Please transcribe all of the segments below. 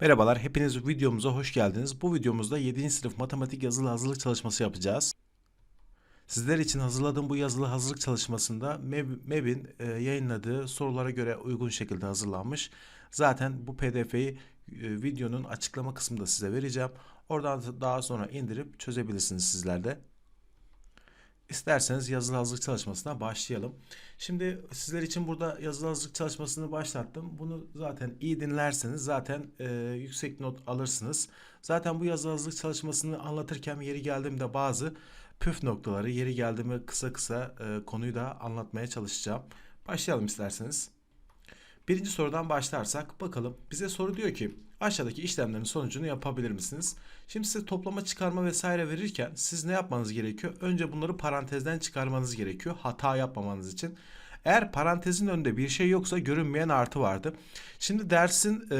Merhabalar, hepiniz videomuza hoş geldiniz. Bu videomuzda 7. sınıf matematik yazılı hazırlık çalışması yapacağız. Sizler için hazırladığım bu yazılı hazırlık çalışmasında MEB- MEB'in e, yayınladığı sorulara göre uygun şekilde hazırlanmış. Zaten bu pdf'yi e, videonun açıklama kısmında size vereceğim. Oradan da- daha sonra indirip çözebilirsiniz sizler de. İsterseniz yazılı hazırlık çalışmasına başlayalım. Şimdi sizler için burada yazılı hazırlık çalışmasını başlattım. Bunu zaten iyi dinlerseniz zaten e, yüksek not alırsınız. Zaten bu yazılı hazırlık çalışmasını anlatırken yeri geldiğimde bazı püf noktaları, yeri geldiğimde kısa kısa e, konuyu da anlatmaya çalışacağım. Başlayalım isterseniz. Birinci sorudan başlarsak bakalım. Bize soru diyor ki aşağıdaki işlemlerin sonucunu yapabilir misiniz? Şimdi size toplama çıkarma vesaire verirken siz ne yapmanız gerekiyor? Önce bunları parantezden çıkarmanız gerekiyor hata yapmamanız için. Eğer parantezin önünde bir şey yoksa görünmeyen artı vardı. Şimdi dersin e,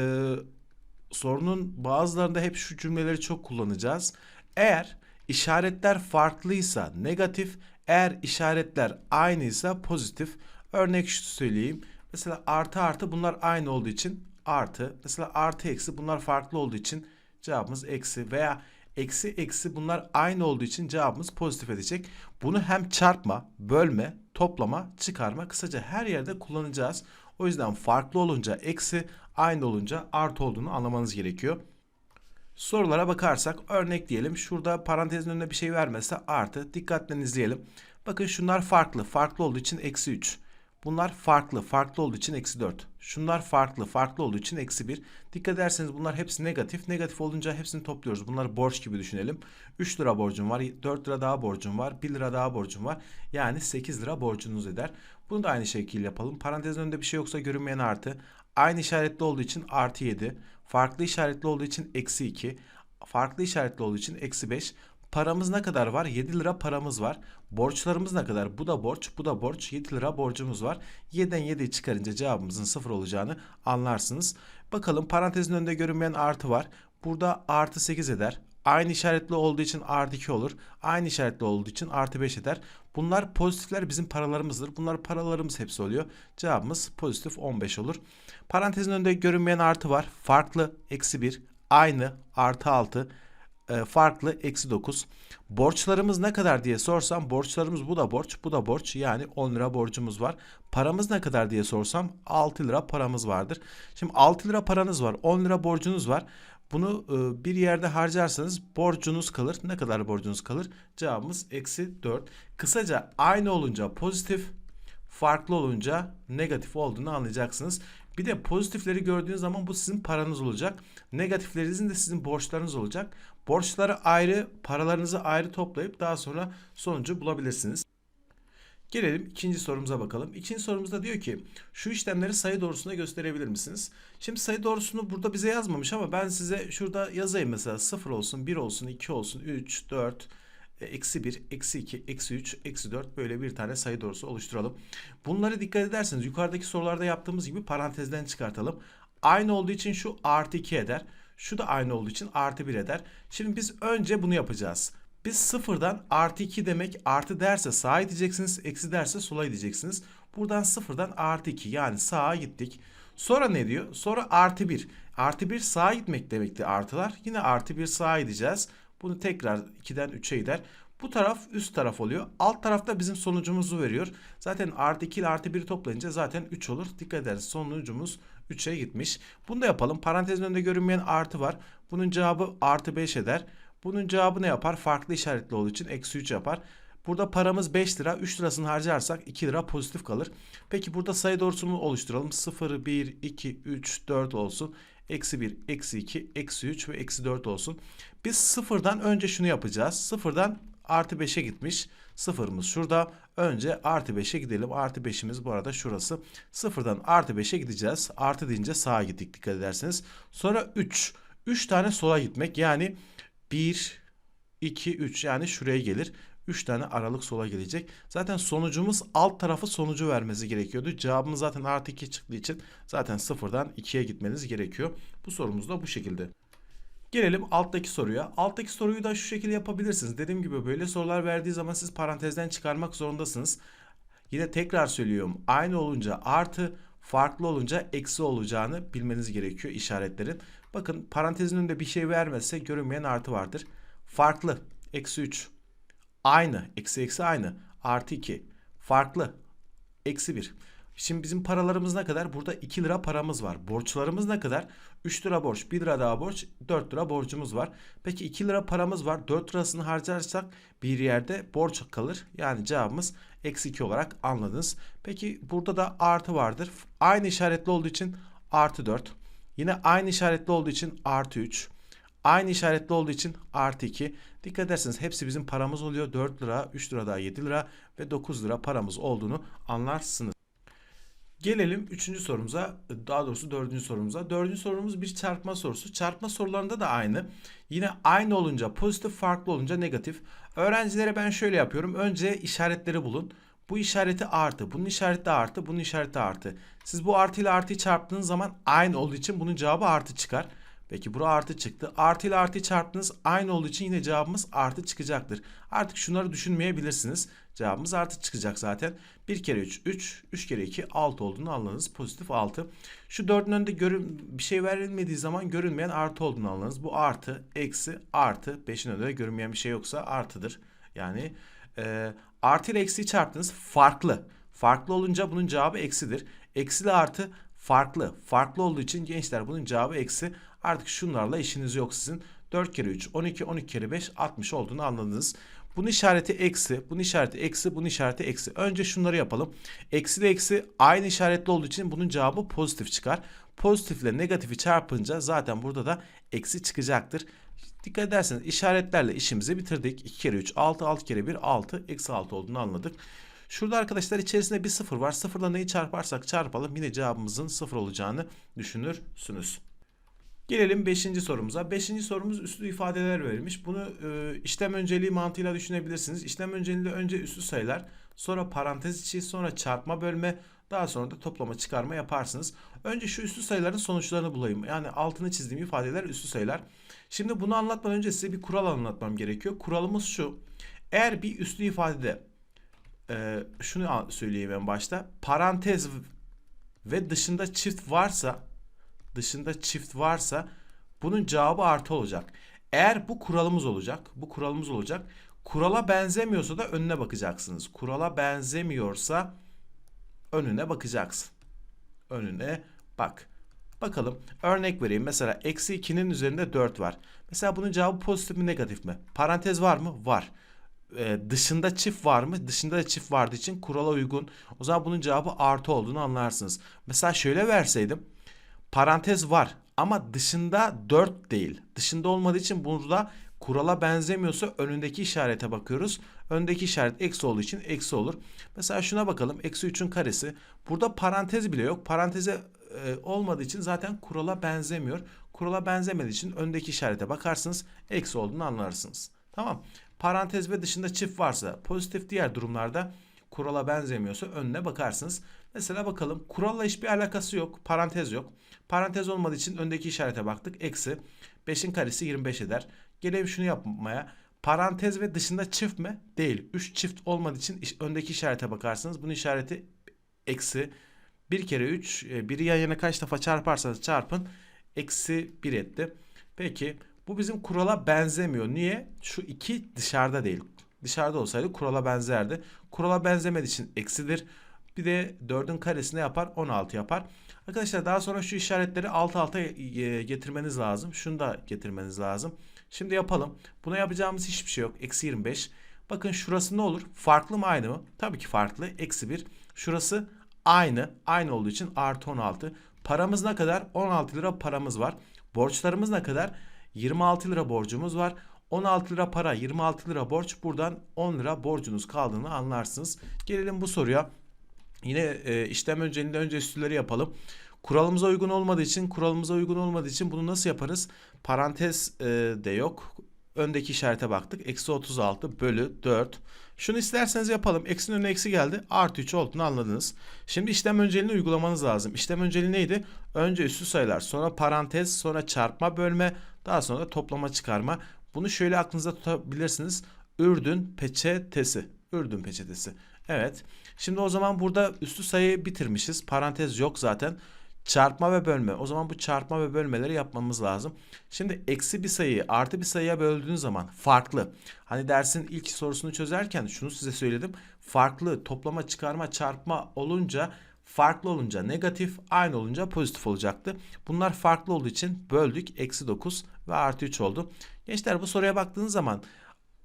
sorunun bazılarında hep şu cümleleri çok kullanacağız. Eğer işaretler farklıysa negatif, eğer işaretler aynıysa pozitif. Örnek şu söyleyeyim. Mesela artı artı bunlar aynı olduğu için artı. Mesela artı eksi bunlar farklı olduğu için cevabımız eksi veya eksi eksi bunlar aynı olduğu için cevabımız pozitif edecek. Bunu hem çarpma, bölme, toplama, çıkarma kısaca her yerde kullanacağız. O yüzden farklı olunca eksi, aynı olunca artı olduğunu anlamanız gerekiyor. Sorulara bakarsak örnek diyelim şurada parantezin önüne bir şey vermezse artı dikkatle izleyelim. Bakın şunlar farklı farklı olduğu için eksi 3. Bunlar farklı farklı olduğu için eksi 4. Şunlar farklı farklı olduğu için eksi 1. Dikkat ederseniz bunlar hepsi negatif. Negatif olunca hepsini topluyoruz. Bunları borç gibi düşünelim. 3 lira borcum var 4 lira daha borcum var 1 lira daha borcum var. Yani 8 lira borcunuz eder. Bunu da aynı şekilde yapalım. Parantezin önünde bir şey yoksa görünmeyen artı. Aynı işaretli olduğu için artı 7. Farklı işaretli olduğu için eksi 2. Farklı işaretli olduğu için eksi 5. Paramız ne kadar var? 7 lira paramız var. Borçlarımız ne kadar? Bu da borç, bu da borç. 7 lira borcumuz var. 7'den 7'yi çıkarınca cevabımızın 0 olacağını anlarsınız. Bakalım parantezin önünde görünmeyen artı var. Burada artı 8 eder. Aynı işaretli olduğu için artı 2 olur. Aynı işaretli olduğu için artı 5 eder. Bunlar pozitifler bizim paralarımızdır. Bunlar paralarımız hepsi oluyor. Cevabımız pozitif 15 olur. Parantezin önünde görünmeyen artı var. Farklı eksi 1. Aynı artı 6 e, farklı eksi 9. Borçlarımız ne kadar diye sorsam borçlarımız bu da borç bu da borç yani 10 lira borcumuz var. Paramız ne kadar diye sorsam 6 lira paramız vardır. Şimdi 6 lira paranız var 10 lira borcunuz var. Bunu e, bir yerde harcarsanız borcunuz kalır. Ne kadar borcunuz kalır? Cevabımız eksi 4. Kısaca aynı olunca pozitif, farklı olunca negatif olduğunu anlayacaksınız. Bir de pozitifleri gördüğünüz zaman bu sizin paranız olacak. Negatiflerinizin de sizin borçlarınız olacak. Borçları ayrı, paralarınızı ayrı toplayıp daha sonra sonucu bulabilirsiniz. Gelelim ikinci sorumuza bakalım. İkinci sorumuzda diyor ki şu işlemleri sayı doğrusuna gösterebilir misiniz? Şimdi sayı doğrusunu burada bize yazmamış ama ben size şurada yazayım mesela 0 olsun, 1 olsun, 2 olsun, 3, 4, e, eksi 1, eksi 2, eksi 3, eksi 4 böyle bir tane sayı doğrusu oluşturalım. Bunları dikkat ederseniz yukarıdaki sorularda yaptığımız gibi parantezden çıkartalım. Aynı olduğu için şu artı 2 eder. Şu da aynı olduğu için artı 1 eder. Şimdi biz önce bunu yapacağız. Biz sıfırdan artı 2 demek artı derse sağa gideceksiniz, eksi derse sola gideceksiniz. Buradan sıfırdan artı 2 yani sağa gittik. Sonra ne diyor? Sonra artı 1. Artı 1 sağa gitmek demekti artılar. Yine artı 1 sağa gideceğiz. Bunu tekrar 2'den 3'e gider. Bu taraf üst taraf oluyor. Alt tarafta bizim sonucumuzu veriyor. Zaten artı 2 ile artı 1'i toplayınca zaten 3 olur. Dikkat ederiz sonucumuz 3'e gitmiş. Bunu da yapalım. Parantezin önünde görünmeyen artı var. Bunun cevabı artı 5 eder. Bunun cevabı ne yapar? Farklı işaretli olduğu için eksi 3 yapar. Burada paramız 5 lira. 3 lirasını harcarsak 2 lira pozitif kalır. Peki burada sayı doğrusunu oluşturalım. 0, 1, 2, 3, 4 olsun. Eksi 1, eksi 2, eksi 3 ve eksi 4 olsun. Biz sıfırdan önce şunu yapacağız. Sıfırdan artı 5'e gitmiş. Sıfırımız şurada. Önce artı 5'e gidelim. Artı 5'imiz bu arada şurası. Sıfırdan artı 5'e gideceğiz. Artı deyince sağa gittik dikkat ederseniz. Sonra 3. 3 tane sola gitmek. Yani 1, 2, 3 yani şuraya gelir. 3 tane aralık sola gelecek. Zaten sonucumuz alt tarafı sonucu vermesi gerekiyordu. Cevabımız zaten artı 2 çıktığı için zaten sıfırdan 2'ye gitmeniz gerekiyor. Bu sorumuz da bu şekilde. Gelelim alttaki soruya. Alttaki soruyu da şu şekilde yapabilirsiniz. Dediğim gibi böyle sorular verdiği zaman siz parantezden çıkarmak zorundasınız. Yine tekrar söylüyorum. Aynı olunca artı, farklı olunca eksi olacağını bilmeniz gerekiyor işaretlerin. Bakın parantezin önünde bir şey vermezse görünmeyen artı vardır. Farklı. Eksi 3. Aynı. Eksi eksi aynı. Artı 2. Farklı. Eksi 1. Şimdi bizim paralarımız ne kadar? Burada 2 lira paramız var. Borçlarımız ne kadar? 3 lira borç, 1 lira daha borç, 4 lira borcumuz var. Peki 2 lira paramız var. 4 lirasını harcarsak bir yerde borç kalır. Yani cevabımız eksi 2 olarak anladınız. Peki burada da artı vardır. Aynı işaretli olduğu için artı 4. Yine aynı işaretli olduğu için artı 3. Aynı işaretli olduğu için artı 2. Dikkat ederseniz hepsi bizim paramız oluyor. 4 lira, 3 lira daha 7 lira ve 9 lira paramız olduğunu anlarsınız. Gelelim üçüncü sorumuza, daha doğrusu dördüncü sorumuza. Dördüncü sorumuz bir çarpma sorusu. Çarpma sorularında da aynı. Yine aynı olunca pozitif, farklı olunca negatif. Öğrencilere ben şöyle yapıyorum. Önce işaretleri bulun. Bu işareti artı, bunun işareti artı, bunun işareti artı. Siz bu artı ile artıyı çarptığınız zaman aynı olduğu için bunun cevabı artı çıkar. Peki bura artı çıktı. Artı ile artıyı çarptınız aynı olduğu için yine cevabımız artı çıkacaktır. Artık şunları düşünmeyebilirsiniz. Cevabımız artı çıkacak zaten. 1 kere 3 3, 3 kere 2 6 olduğunu anladınız. Pozitif 6. Şu 4'ün önünde görün, bir şey verilmediği zaman görünmeyen artı olduğunu anladınız. Bu artı, eksi, artı. 5'in önünde görünmeyen bir şey yoksa artıdır. Yani e, artı ile eksiyi çarptınız farklı. Farklı olunca bunun cevabı eksidir. Eksi ile artı farklı. Farklı olduğu için gençler bunun cevabı eksi. Artık şunlarla işiniz yok sizin. 4 kere 3 12 12 kere 5 60 olduğunu anladınız. Bunun işareti eksi, bunun işareti eksi, bunun işareti eksi. Önce şunları yapalım. Eksi ile eksi aynı işaretli olduğu için bunun cevabı pozitif çıkar. Pozitifle negatifi çarpınca zaten burada da eksi çıkacaktır. Dikkat ederseniz işaretlerle işimizi bitirdik. 2 kere 3 6, 6 kere 1 6, eksi 6 olduğunu anladık. Şurada arkadaşlar içerisinde bir sıfır var. Sıfırla neyi çarparsak çarpalım yine cevabımızın sıfır olacağını düşünürsünüz. Gelelim 5. sorumuza. 5. sorumuz üslü ifadeler verilmiş. Bunu e, işlem önceliği mantığıyla düşünebilirsiniz. İşlem önceliğinde önce üslü sayılar, sonra parantez içi, sonra çarpma bölme, daha sonra da toplama çıkarma yaparsınız. Önce şu üslü sayıların sonuçlarını bulayım. Yani altını çizdiğim ifadeler üslü sayılar. Şimdi bunu anlatmadan önce size bir kural anlatmam gerekiyor. Kuralımız şu. Eğer bir üslü ifadede e, şunu söyleyeyim en başta. Parantez ve dışında çift varsa dışında çift varsa bunun cevabı artı olacak. Eğer bu kuralımız olacak, bu kuralımız olacak. Kurala benzemiyorsa da önüne bakacaksınız. Kurala benzemiyorsa önüne bakacaksın. Önüne bak. Bakalım örnek vereyim. Mesela eksi 2'nin üzerinde 4 var. Mesela bunun cevabı pozitif mi negatif mi? Parantez var mı? Var. Ee, dışında çift var mı? Dışında da çift vardığı için kurala uygun. O zaman bunun cevabı artı olduğunu anlarsınız. Mesela şöyle verseydim parantez var ama dışında 4 değil. Dışında olmadığı için burada kurala benzemiyorsa önündeki işarete bakıyoruz. Öndeki işaret eksi olduğu için eksi olur. Mesela şuna bakalım. Eksi 3'ün karesi. Burada parantez bile yok. Paranteze e, olmadığı için zaten kurala benzemiyor. Kurala benzemediği için öndeki işarete bakarsınız. Eksi olduğunu anlarsınız. Tamam. Parantez ve dışında çift varsa pozitif diğer durumlarda kurala benzemiyorsa önüne bakarsınız. Mesela bakalım kuralla hiçbir alakası yok. Parantez yok. Parantez olmadığı için öndeki işarete baktık. Eksi 5'in karesi 25 eder. Gelelim şunu yapmaya. Parantez ve dışında çift mi? Değil. 3 çift olmadığı için öndeki işarete bakarsınız. Bunun işareti eksi 1 kere 3. E, biri yan yana kaç defa çarparsanız çarpın. Eksi 1 etti. Peki bu bizim kurala benzemiyor. Niye? Şu 2 dışarıda değil. Dışarıda olsaydı kurala benzerdi. Kurala benzemediği için eksidir. Bir de 4'ün karesini yapar 16 yapar. Arkadaşlar daha sonra şu işaretleri alt alta e, getirmeniz lazım. Şunu da getirmeniz lazım. Şimdi yapalım. Buna yapacağımız hiçbir şey yok. Eksi 25. Bakın şurası ne olur? Farklı mı aynı mı? Tabii ki farklı. Eksi 1. Şurası aynı. Aynı olduğu için artı 16. Paramız ne kadar? 16 lira paramız var. Borçlarımız ne kadar? 26 lira borcumuz var. 16 lira para, 26 lira borç. Buradan 10 lira borcunuz kaldığını anlarsınız. Gelelim bu soruya. Yine e, işlem önceliğinde önce üstüleri yapalım. Kuralımıza uygun olmadığı için, kuralımıza uygun olmadığı için bunu nasıl yaparız? Parantez e, de yok. Öndeki işarete baktık. Eksi 36 bölü 4. Şunu isterseniz yapalım. Eksinin önüne eksi geldi. Artı 3 olduğunu anladınız. Şimdi işlem önceliğini uygulamanız lazım. İşlem önceliği neydi? Önce üstü sayılar, sonra parantez, sonra çarpma bölme, daha sonra da toplama çıkarma. Bunu şöyle aklınızda tutabilirsiniz. Ürdün peçetesi. Ürdün peçetesi. Evet. Şimdi o zaman burada üstü sayıyı bitirmişiz. Parantez yok zaten. Çarpma ve bölme. O zaman bu çarpma ve bölmeleri yapmamız lazım. Şimdi eksi bir sayıyı artı bir sayıya böldüğünüz zaman farklı. Hani dersin ilk sorusunu çözerken şunu size söyledim. Farklı toplama, çıkarma, çarpma olunca farklı olunca negatif, aynı olunca pozitif olacaktı. Bunlar farklı olduğu için böldük. Eksi 9 ve artı 3 oldu. Gençler bu soruya baktığınız zaman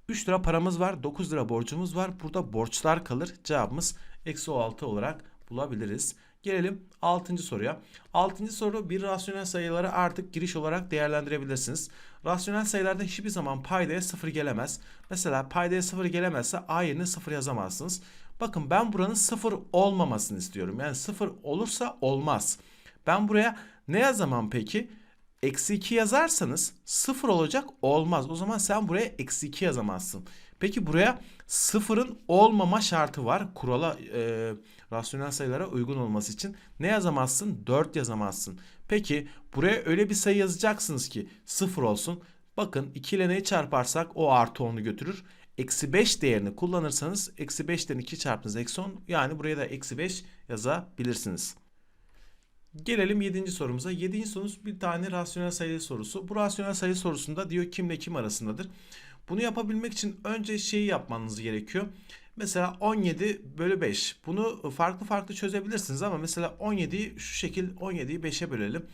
3 lira paramız var, 9 lira borcumuz var. Burada borçlar kalır. Cevabımız eksi 16 olarak bulabiliriz. Gelelim 6. soruya. 6. soru bir rasyonel sayıları artık giriş olarak değerlendirebilirsiniz. Rasyonel sayılarda hiçbir zaman paydaya 0 gelemez. Mesela paydaya 0 gelemezse a yerine 0 yazamazsınız. Bakın ben buranın 0 olmamasını istiyorum. Yani 0 olursa olmaz. Ben buraya ne yazamam peki? Eksi 2 yazarsanız 0 olacak olmaz. O zaman sen buraya eksi 2 yazamazsın. Peki buraya sıfırın olmama şartı var. Kurala e, rasyonel sayılara uygun olması için ne yazamazsın? 4 yazamazsın. Peki buraya öyle bir sayı yazacaksınız ki 0 olsun. Bakın 2 ile neyi çarparsak o artı 10'u götürür. Eksi 5 değerini kullanırsanız eksi 5'ten 2 çarpınız eksi 10 yani buraya da eksi 5 yazabilirsiniz. Gelelim 7. sorumuza. 7. sorumuz bir tane rasyonel sayı sorusu. Bu rasyonel sayı sorusunda diyor kimle kim arasındadır. Bunu yapabilmek için önce şeyi yapmanız gerekiyor. Mesela 17 bölü 5. Bunu farklı farklı çözebilirsiniz ama mesela 17'yi şu şekil 17'yi 5'e bölelim.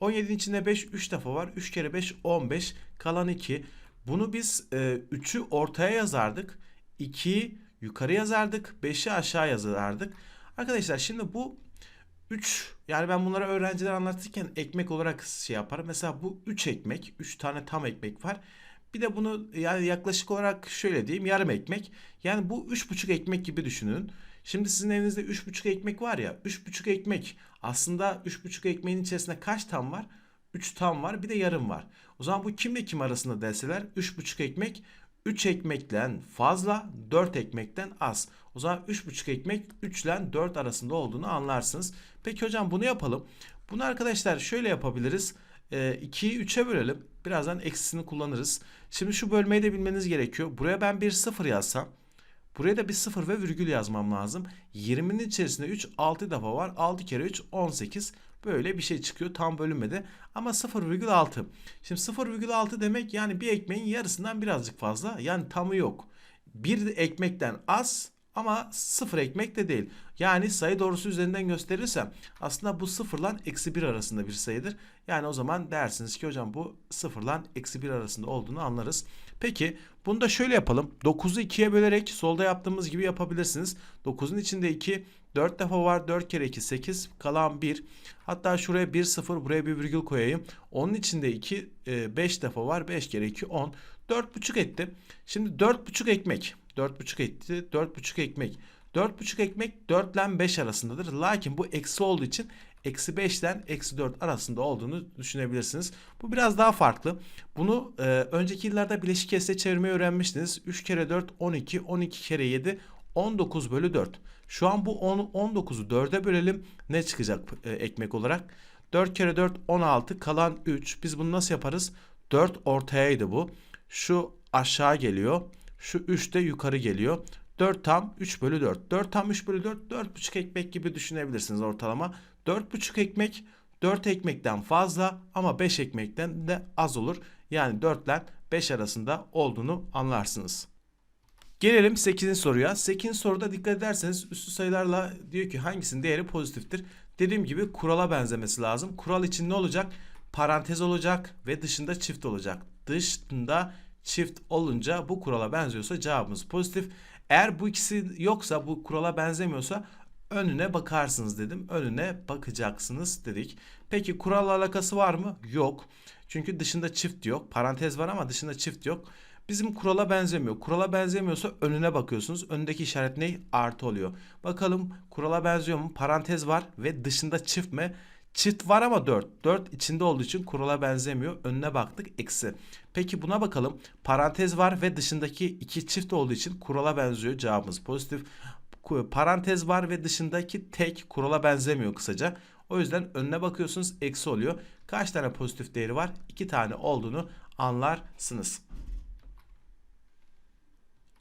17'nin içinde 5 3 defa var. 3 kere 5 15 kalan 2. Bunu biz e, 3'ü ortaya yazardık. 2'yi yukarı yazardık. 5'i aşağı yazardık. Arkadaşlar şimdi bu 3 yani ben bunlara öğrenciler anlatırken ekmek olarak şey yaparım. Mesela bu 3 ekmek. 3 tane tam ekmek var. Bir de bunu yani yaklaşık olarak şöyle diyeyim yarım ekmek. Yani bu 3,5 ekmek gibi düşünün. Şimdi sizin evinizde 3,5 ekmek var ya 3,5 ekmek aslında 3,5 ekmeğin içerisinde kaç tam var? 3 tam var bir de yarım var. O zaman bu kimle kim arasında deseler 3,5 ekmek 3 ekmekten fazla 4 ekmekten az. O zaman 3,5 ekmek 3 ile 4 arasında olduğunu anlarsınız. Peki hocam bunu yapalım. Bunu arkadaşlar şöyle yapabiliriz. 2'yi 3'e bölelim. Birazdan eksisini kullanırız. Şimdi şu bölmeyi de bilmeniz gerekiyor. Buraya ben bir 0 yazsam. Buraya da bir 0 ve virgül yazmam lazım. 20'nin içerisinde 3 6 defa var. 6 kere 3 18. Böyle bir şey çıkıyor tam bölünmedi. Ama 0,6. Şimdi 0,6 demek yani bir ekmeğin yarısından birazcık fazla. Yani tamı yok. Bir ekmekten az ama sıfır ekmek de değil. Yani sayı doğrusu üzerinden gösterirsem aslında bu sıfırla eksi bir arasında bir sayıdır. Yani o zaman dersiniz ki hocam bu sıfırla eksi bir arasında olduğunu anlarız. Peki bunu da şöyle yapalım. 9'u 2'ye bölerek solda yaptığımız gibi yapabilirsiniz. 9'un içinde 2 4 defa var. 4 kere 2 8 kalan 1. Hatta şuraya 1 0 buraya bir virgül koyayım. Onun içinde 2 5 defa var. 5 kere 2 10. 4,5 etti. Şimdi 4,5 ekmek. 4,5 etti. 4,5 ekmek. 4,5 ekmek 4 ile 5 arasındadır. Lakin bu eksi olduğu için eksi 5 ile eksi 4 arasında olduğunu düşünebilirsiniz. Bu biraz daha farklı. Bunu e, önceki yıllarda bileşik kesre çevirmeyi öğrenmiştiniz. 3 kere 4 12, 12 kere 7 19 bölü 4. Şu an bu 10, 19'u 4'e bölelim. Ne çıkacak e, ekmek olarak? 4 kere 4 16 kalan 3. Biz bunu nasıl yaparız? 4 ortayaydı bu. Şu aşağı geliyor. Şu 3 de yukarı geliyor. 4 tam 3 bölü 4. 4 tam 3 bölü 4. 4,5 ekmek gibi düşünebilirsiniz ortalama. 4,5 ekmek 4 ekmekten fazla ama 5 ekmekten de az olur. Yani 4 ile 5 arasında olduğunu anlarsınız. Gelelim 8. soruya. 8. soruda dikkat ederseniz üstü sayılarla diyor ki hangisinin değeri pozitiftir. Dediğim gibi kurala benzemesi lazım. Kural için ne olacak? Parantez olacak ve dışında çift olacak. Dışında çift olunca bu kurala benziyorsa cevabımız pozitif. Eğer bu ikisi yoksa bu kurala benzemiyorsa önüne bakarsınız dedim. Önüne bakacaksınız dedik. Peki kuralla alakası var mı? Yok. Çünkü dışında çift yok. Parantez var ama dışında çift yok. Bizim kurala benzemiyor. Kurala benzemiyorsa önüne bakıyorsunuz. Öndeki işaret ne? Artı oluyor. Bakalım kurala benziyor mu? Parantez var ve dışında çift mi? Çift var ama 4. 4 içinde olduğu için kurala benzemiyor. Önüne baktık eksi. Peki buna bakalım. Parantez var ve dışındaki iki çift olduğu için kurala benziyor. Cevabımız pozitif. Parantez var ve dışındaki tek kurala benzemiyor kısaca. O yüzden önüne bakıyorsunuz eksi oluyor. Kaç tane pozitif değeri var? 2 tane olduğunu anlarsınız.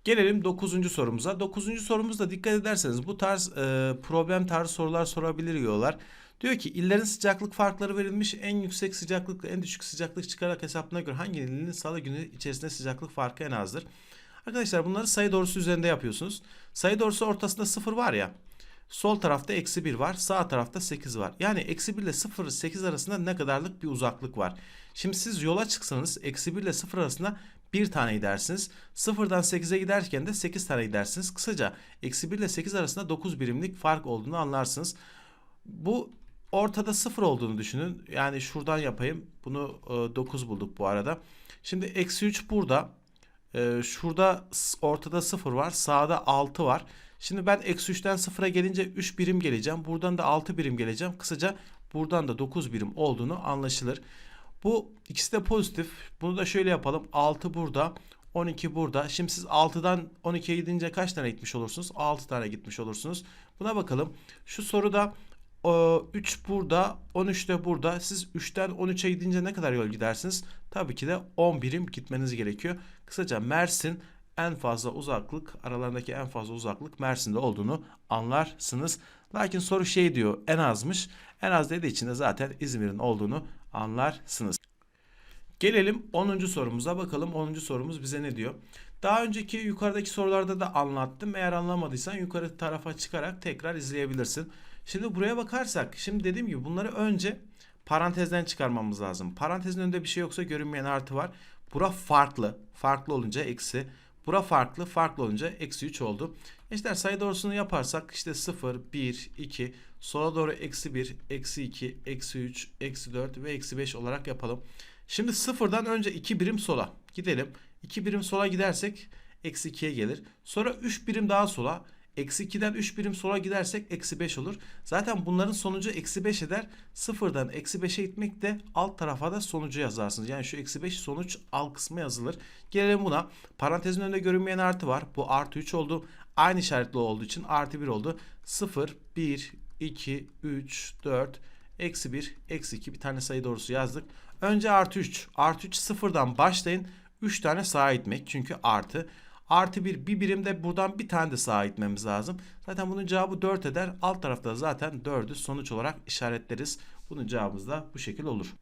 Gelelim 9. sorumuza. 9. sorumuzda dikkat ederseniz bu tarz e, problem tarzı sorular sorabilir diyorlar. Diyor ki illerin sıcaklık farkları verilmiş. En yüksek sıcaklıkla en düşük sıcaklık çıkarak hesapına göre hangi ilin salı günü içerisinde sıcaklık farkı en azdır? Arkadaşlar bunları sayı doğrusu üzerinde yapıyorsunuz. Sayı doğrusu ortasında 0 var ya. Sol tarafta eksi 1 var. Sağ tarafta 8 var. Yani eksi 1 ile 0 8 arasında ne kadarlık bir uzaklık var. Şimdi siz yola çıksanız eksi 1 ile 0 arasında bir tane gidersiniz. 0'dan 8'e giderken de 8 tane gidersiniz. Kısaca eksi 1 ile 8 arasında 9 birimlik fark olduğunu anlarsınız. Bu ortada 0 olduğunu düşünün. Yani şuradan yapayım. Bunu e, 9 bulduk bu arada. Şimdi eksi 3 burada. E, şurada ortada 0 var. Sağda 6 var. Şimdi ben eksi 3'ten 0'a gelince 3 birim geleceğim. Buradan da 6 birim geleceğim. Kısaca buradan da 9 birim olduğunu anlaşılır. Bu ikisi de pozitif. Bunu da şöyle yapalım. 6 burada. 12 burada. Şimdi siz 6'dan 12'ye gidince kaç tane gitmiş olursunuz? 6 tane gitmiş olursunuz. Buna bakalım. Şu soruda e, 3 burada, 13 de burada. Siz 3'ten 13'e gidince ne kadar yol gidersiniz? Tabii ki de 10 birim gitmeniz gerekiyor. Kısaca Mersin en fazla uzaklık, aralarındaki en fazla uzaklık Mersin'de olduğunu anlarsınız. Lakin soru şey diyor, en azmış. En az dediği için de zaten İzmir'in olduğunu anlarsınız. Gelelim 10. sorumuza bakalım 10. sorumuz bize ne diyor? Daha önceki yukarıdaki sorularda da anlattım. Eğer anlamadıysan yukarı tarafa çıkarak tekrar izleyebilirsin. Şimdi buraya bakarsak şimdi dediğim gibi bunları önce parantezden çıkarmamız lazım. Parantezin önünde bir şey yoksa görünmeyen artı var. Bura farklı. Farklı olunca eksi. Bura farklı. Farklı olunca eksi 3 oldu. Gençler sayı doğrusunu yaparsak işte 0, 1, 2, sola doğru eksi 1, eksi 2, eksi 3, eksi 4 ve eksi 5 olarak yapalım. Şimdi sıfırdan önce 2 birim sola gidelim. 2 birim sola gidersek eksi 2'ye gelir. Sonra 3 birim daha sola. Eksi 2'den 3 birim sola gidersek eksi 5 olur. Zaten bunların sonucu eksi 5 eder. Sıfırdan eksi 5'e gitmek de alt tarafa da sonucu yazarsınız. Yani şu eksi 5 sonuç alt kısmı yazılır. Gelelim buna. Parantezin önünde görünmeyen artı var. Bu artı 3 oldu. Aynı işaretli olduğu için artı 1 oldu. 0, 1, 2, 3, 4, eksi 1, eksi 2 bir tane sayı doğrusu yazdık. Önce artı 3. Artı 3 sıfırdan başlayın. 3 tane sağa itmek çünkü artı. Artı 1 bir birim de buradan bir tane de sağa itmemiz lazım. Zaten bunun cevabı 4 eder. Alt tarafta zaten 4'ü sonuç olarak işaretleriz. Bunun cevabımız da bu şekil olur.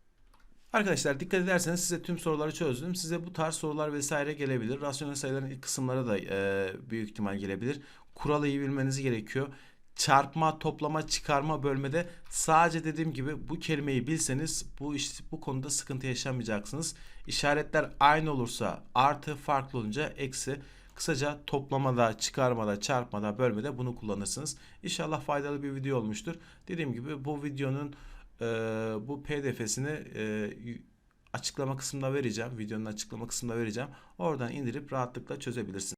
Arkadaşlar dikkat ederseniz size tüm soruları çözdüm. Size bu tarz sorular vesaire gelebilir. Rasyonel sayıların ilk kısımları da e, büyük ihtimal gelebilir. Kuralı iyi bilmeniz gerekiyor. Çarpma, toplama, çıkarma bölmede sadece dediğim gibi bu kelimeyi bilseniz bu iş, bu konuda sıkıntı yaşamayacaksınız. İşaretler aynı olursa artı, farklı olunca eksi. Kısaca toplamada, çıkarmada, çarpmada, bölmede bunu kullanırsınız. İnşallah faydalı bir video olmuştur. Dediğim gibi bu videonun e, bu pdf'sini e, açıklama kısmında vereceğim. Videonun açıklama kısmında vereceğim. Oradan indirip rahatlıkla çözebilirsin.